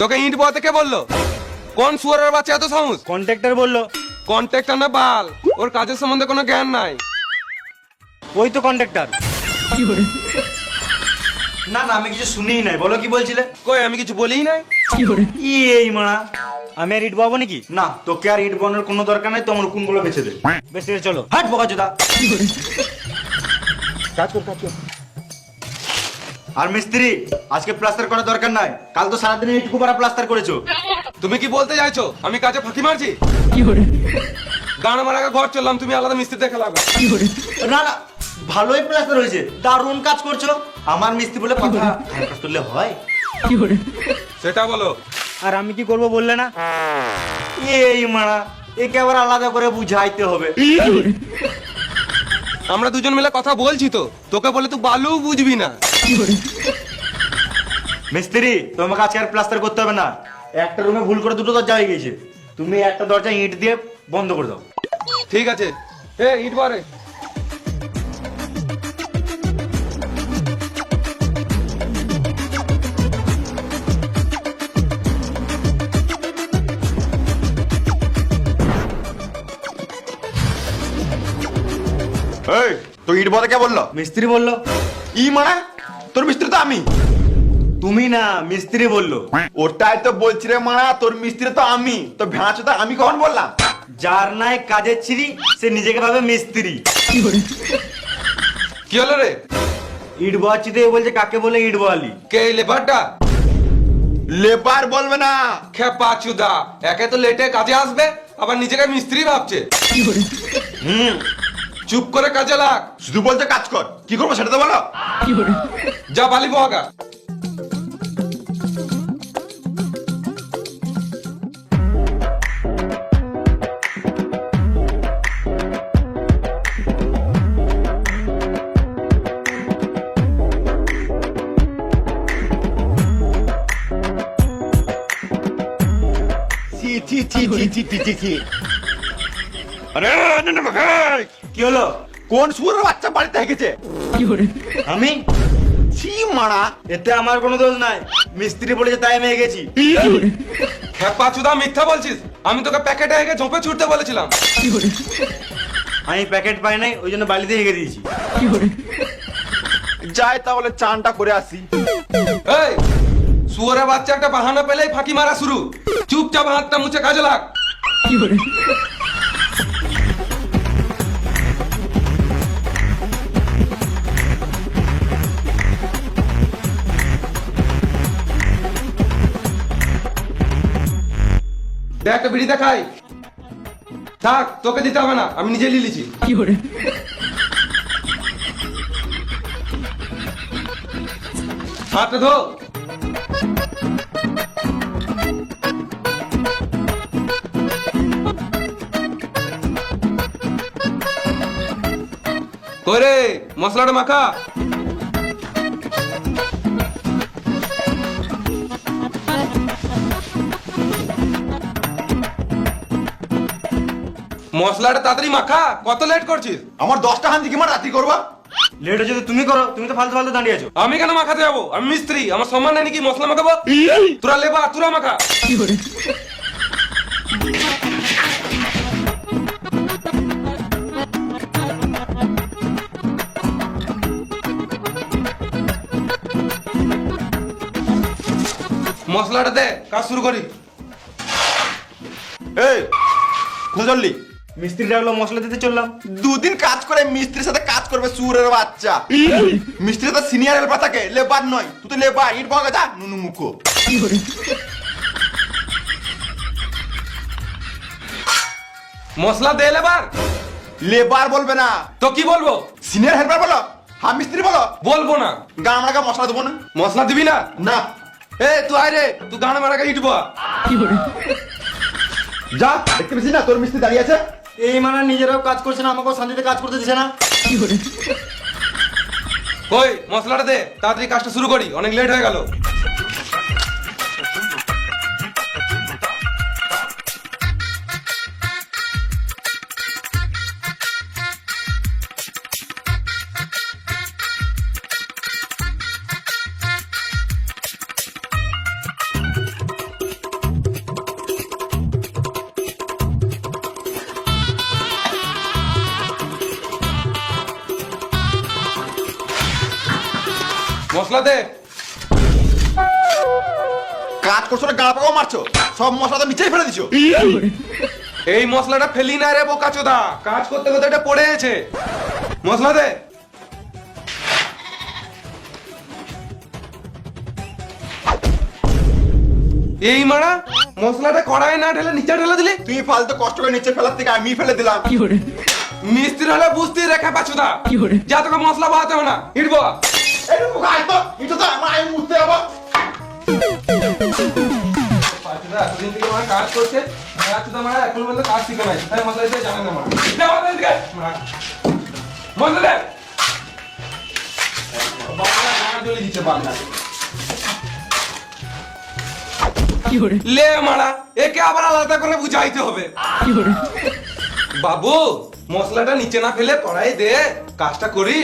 তোকে ইট বলতে কে বলল? কোন সুয়ারের বাচ্চা এত সাহস? কন্ট্রাক্টর বলল। কন্ট্রাক্টর না বাল ওর কাজের সম্বন্ধে কোনো জ্ঞান নাই। ওই তো কন্ট্রাক্টর না না আমি কিছু শুনিই নাই। বলো কি বলছিলে? কই আমি কিছু বলিই নাই? ই এই মারা। আমি আর ইট বাবো নাকি? না তোকে আর ইট বানানোর কোনো দরকার নাই তোমার কোনগুলো বেছে দে। বেশ চলো। হাট বোকা চোদা কাজ কর কাজ কর। আর মিস্ত্রি আজকে প্লাস্টার করার দরকার নাই। কাল তো সারাদিন এইটুকু পারা প্লাস্টার করেছ। তুমি কি বলতে চাইছো? আমি কাজে ফাঁকি মারছি? গান মারা ঘর চললাম তুমি আলাদা মিস্ত্রি দেখে লাগো না না ভালোই প্লাস্টার হয়েছে। দারুণ কাজ করছ। আমার মিস্ত্রি বলে কথা কাজ করলে হয়? সেটা বলো। আর আমি কি করব বললে না? এই মারা একে আবার আলাদা করে বুঝাইতে হবে। আমরা দুজন মিলে কথা বলছি তো। তোকে বলে তুই বালু বুঝবি না। মিস্ত্রি তোমাকে আজকে আর প্লাস্টার করতে হবে না। একটা রুমে ভুল করে দুটো দরজা হয়ে গেছে তুমি একটা দরজা ইট দিয়ে বন্ধ করে দাও। ঠিক আছে। এ ইট বারে এই তো ইট বলতে কে বলল? মিস্ত্রি বলল ই মানে? তোর মিস্ত্রি তো আমি। তুমি না মিস্ত্রি বলল। ওটাই তো বলছি রে মানা তোর মিস্ত্রি তো আমি। তো ভেড়াচ্ছে তো আমি কখন বললাম? যার নাই কাজের ছিরি সে নিজেকে ভাবে মিস্ত্রি। কি হলো রে? ইট বয়াচ্ছিতে বলছে কাকে বলে ইট বয়ালি কে লেবারটা? লেবার বলবে না। খেপা চুদা একে তো লেটে কাজে আসবে আবার নিজেকে মিস্ত্রি ভাবছে। হুম। চুপ করে কাজে লাগ শুধু বলতে কাজ কর কি করব সেটা তো বলো যা বালি বহাগা Ti ti ti ti ti ti ti. 아래, 아래, 아래, 아래. কি হলো? কোন সুরের বাচ্চা বাড়িতে হেঁকেছে আমি? ছি মারা। এতে আমার কোনো দোষ নাই। মিস্ত্রি বলেছে তাই আমি গেছি চুদা মিথ্যা বলছিস? আমি তোকে প্যাকেটে হেগে ঝোপে ছুটতে বলেছিলাম। আমি প্যাকেট পাই নাই ওই জন্য বালিতে হেগে দিয়েছি। যাই তাহলে চানটা করে আসি। এই শুয়োরের বাচ্চা একটা বাহানা পেলেই ফাঁকি মারা শুরু। চুপচাপ হাতটা মুছে কাজে লাগ। দেখ একটা বিড়ি দেখাই। থাক তোকে দিতে হবে না আমি নিজে লিলিছি হাতটা ধো। করে মশলাটা মাখা। মশলাটা তাড়াতাড়ি মাখা। কত লেট করছিস? আমার দশটা হান দিকে মার রাত্রি করবা? লেট হচ্ছে তো তুমি করো তুমি তো ফালতু ফালতু দাঁড়িয়ে আছো। আমি কেন মাখাতে যাব? আমি মিস্ত্রি আমার সম্মান নেই নাকি মশলা মাখাবো? তোরা লেবা তোরা মাখা। মশলাটা দে কাজ শুরু করি। এই চললি মিস্ত্রি ডাকলো মশলা দিতে চললাম। দুদিন কাজ করে মিস্ত্রির সাথে কাজ করবে সুরের বাচ্চা। মিস্ত্রি তো সিনিয়র হেল্পার থাকে লেবার নয়। তুই তো লেবার ইট যা নুনু মুখো। মশলা দে লেবার লেবার বলবে না। তো কি বলব? সিনিয়র হেল্পার বলো হ্যাঁ মিস্ত্রি বলো। বলব না। গান আমাকে মশলা দেবো না। মশলা দিবি না? না। এ তুই আয় রে তুই গান মারাকে ইটবো যা দেখতে পেয়েছিস না তোর মিস্ত্রি দাঁড়িয়ে আছে? এই মানে নিজেরাও কাজ করছে না আমাকেও শান্তিতে কাজ করতে দিছে না। ওই মশলাটা দে তাড়াতাড়ি কাজটা শুরু করি অনেক লেট হয়ে গেল। মশলা দে। কাজ করছ না গাঁড়া পাকাও মারছো? সব মশলা তো নিচেই ফেলে দিছো। এই মশলাটা ফেলি না রে বোকা চোদা। কাজ করতে করতে এটা পড়ে গেছে। মশলা দে। এই মারা মশলাটা কড়াই না ঢেলে নিচে ঢেলে দিলি? তুই ফালতু কষ্ট করে নিচে ফেলার থেকে আমি ফেলে দিলাম। মিস্ত্রি হলে বুঝতে রেখা পাচুদা যা তোকে মশলা বাড়াতে হবে না। হিটবো আয় এটা তো আমার আমি মুছতে যাব এতদিন থেকে আমার কাজ করছে পাচুদা মারা এখন পর্যন্ত কাজ শিখে নাই তাই মশলা দিতে জানে না মারা দে মশলা দিকে মারা মশলা দে বাংলা গানা জ্বলে দিচ্ছে বাংলা লে মারা একে আবার আলাদা করে বুঝাইতে হবে। বাবু মশলাটা নিচে না ফেলে কড়াই দে কাজটা করি।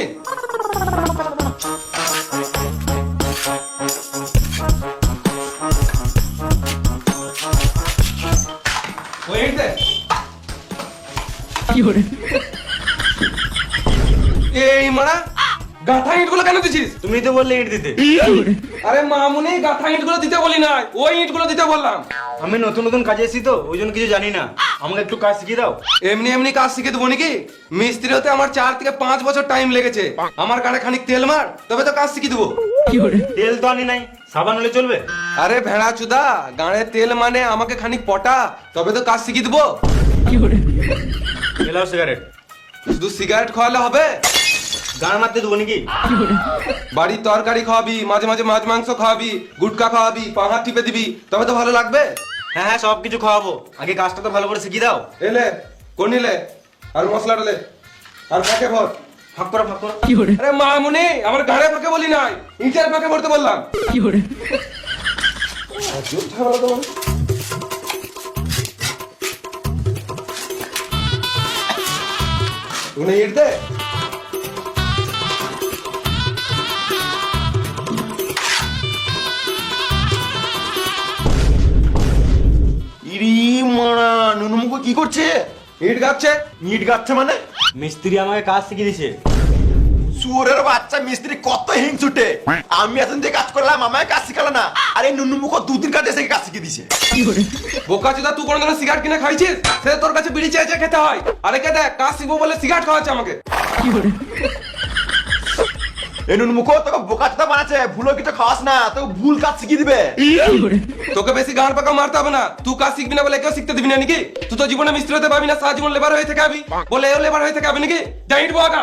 এই মারা গাঁথা ইটগুলো কেন দিছিস? তুমি তো বললে ইট দিতে। আরে মামুনি গাঁথা ইটগুলো দিতে বলি না ওই ইটগুলো দিতে বললাম। আমি নতুন নতুন কাজে এসেছি তো ওই জন্য কিছু জানি না। আমাকে একটু কাজ শিখিয়ে দাও। এমনি এমনি কাজ শিখে দেবো নাকি? মিস্ত্রি হতে আমার চার থেকে পাঁচ বছর টাইম লেগেছে। আমার কানে খানিক তেল মার তবে তো কাজ শিখিয়ে দেবো। তেল তো আনি নাই সাবান হলে চলবে। আরে ভেড়া চুদা গাঁড়ে তেল মানে আমাকে খানিক পটা তবে তো কাজ শিখিয়ে দেবো। এলাও সিগারেট শুধু সিগারেট খাওয়ালে হবে? গান মারতে দেবো নাকি? বাড়ির তরকারি খাওয়াবি মাঝে মাঝে মাছ মাংস খাওয়াবি গুটকা খাওয়াবি পাহাড় টিপে দিবি তবে তো ভালো লাগবে? হ্যাঁ হ্যাঁ সব কিছু খাওয়াবো। আগে কাজটা তো ভালো করে শিখিয়ে দাও। এলে কোন নিলে আর মশলাটা লে আর ফাঁকে ভর? ফাঁক করো ফাঁক করো। আরে মামুনি আমার গাড়ে ফাঁকে বলি নাই। ইটের ফাঁকে ভরতে বললাম। আজব ঝামেলা। ওখানে ইট দে। ইরি মারা নুনুমুখ কি করছে? ইট গাচ্ছে। ইট গাচ্ছে মানে? মিস্ত্রি আমাকে কাজ শিখিয়ে দিছে। সুরের বাচ্চা মিস্ত্রি কত হিংসুটে। আমি এতদিন দিয়ে কাজ করলাম আমায় কাজ শিখালো না। আরে নুনুমুখ দুদিন কাজে এসে কাজ শিখিয়ে দিছে। বোকা চুদা তুই কোনো সিগারেট কিনে খাইছিস? সে তোর কাছে বিড়ি চেয়ে চেয়ে খেতে হয়। আরে কে দেখ কাজ শিখব বলে সিগারেট খাওয়াচ্ছে আমাকে। এই নুনুমুখ তোকে বোকা চোদা বানাচ্ছে ভুলো কিছু খাওয়াস না তোকে ভুল কাজ শিখিয়ে দিবে। তোকে বেশি গান পাকা মারতে হবে না তুই কাজ শিখবি না বলে কেউ শিখতে দিবি না নাকি? তুই তো জীবনে মিস্ত্রি হতে পাবি না সারা জীবন লেবার হয়ে থেকে আবি। বলে এও লেবার হয়ে থেকে আবি নাকি? যাই ইট বাগা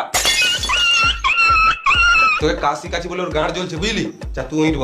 তোকে কাজ শিখাচ্ছি বলে ওর গাঁড় জ্বলছে বুঝলি? যা তুই ইট